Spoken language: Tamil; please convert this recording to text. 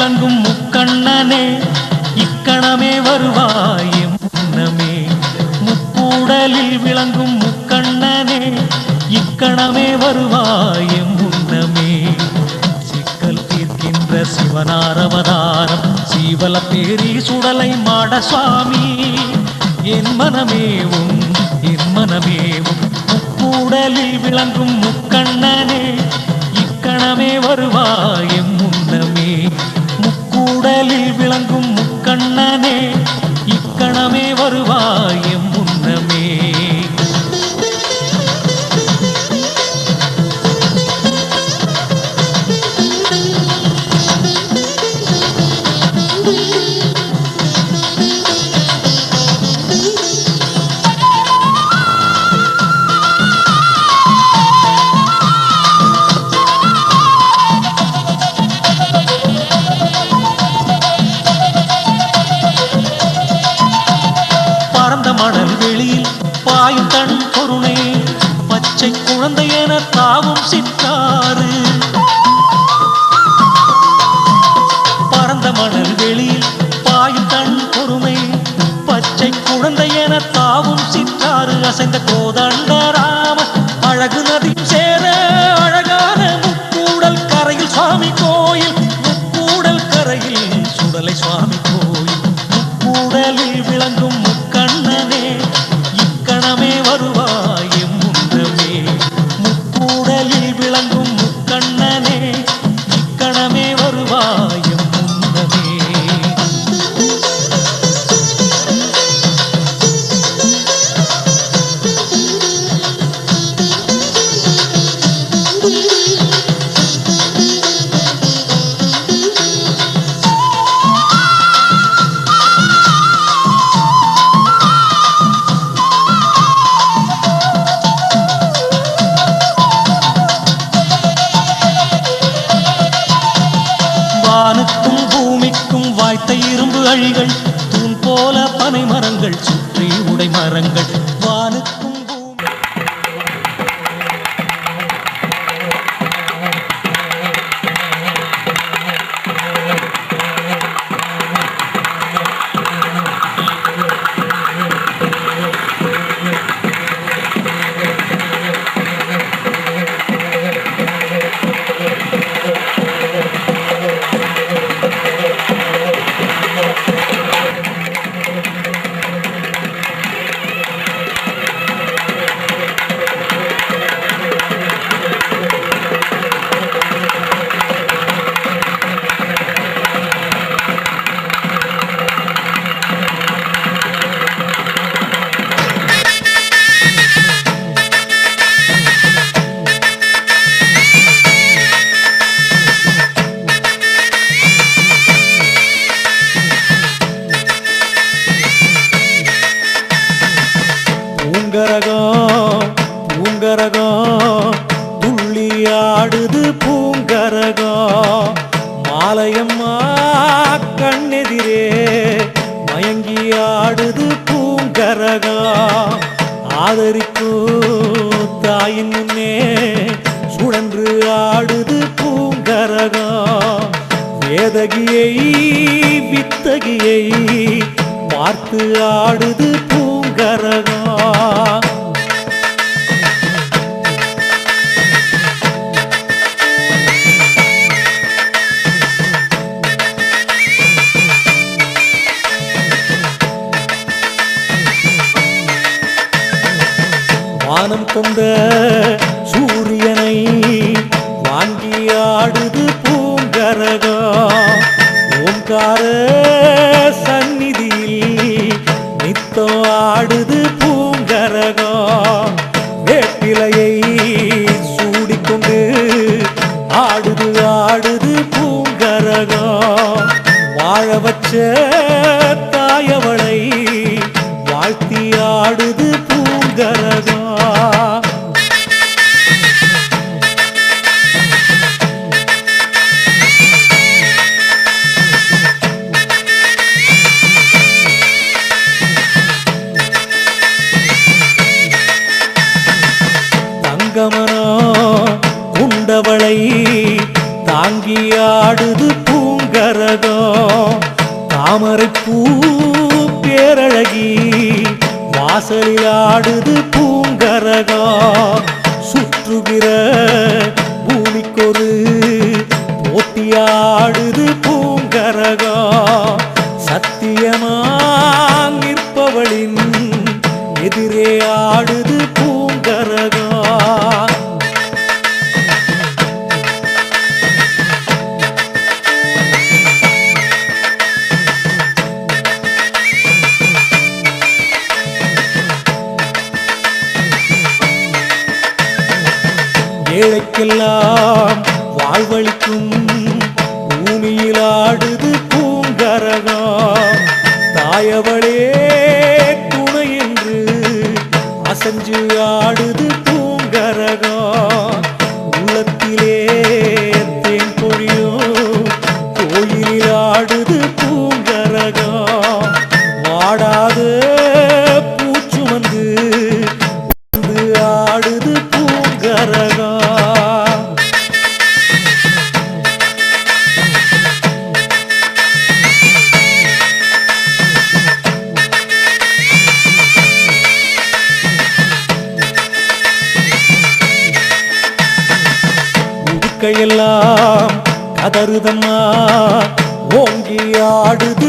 விளங்கும் முக்கண்ணனே இக்கணமே வருவாயே முன்னமே. முக்கூடலில் விளங்கும் முக்கண்ணனே இக்கணமே வருவாயே முன்னமே. சிக்கல் தீர்க்கின்ற சிவனாரவதாரம் சீவல பேரி சுடலை மாட சுவாமி. என் மனமேவும் என் மனமேவும் முக்கூடலில் விளங்கும் முக்கண்ணனே இக்கணமே வருவாய் விளங்கும் முக்கண்ணனே இக்கணமே வருவாய் மணல் வெளியில் பாயும் தன் பொருணே பச்சை குழந்தை என தாவும் சித்தாறு பரந்த மணல் வெளியில் பாயும் தன் பொறுமை பச்சை குழந்தை என தாவும் சித்தாறு அசைந்த கோதண்ட ராம அழகு நதி சேர அழகான முக்கூடல் கரையில் சுவாமி கோயில். முக்கூடல் கரையில் சுடலை சுவாமி கோயில். முக்கூடலில் விளங்கும் முக்கண்ண இரும்பு அழிகள் தூண் போல பனை மரங்கள் சுற்றி உடை மரங்கள் தாயின் முன்னே சுழன்று ஆடுது பூங்கரகம் வேதகியை வித்தகியை பார்த்து ஆடுது நாளும் பூமியில் ஆடுது பூங்கரகம் தாயவளே துணை என்று அசஞ்சு ஆடு கதையெல்லாம் கதறுதம்மா ஓங்கி ஆடுது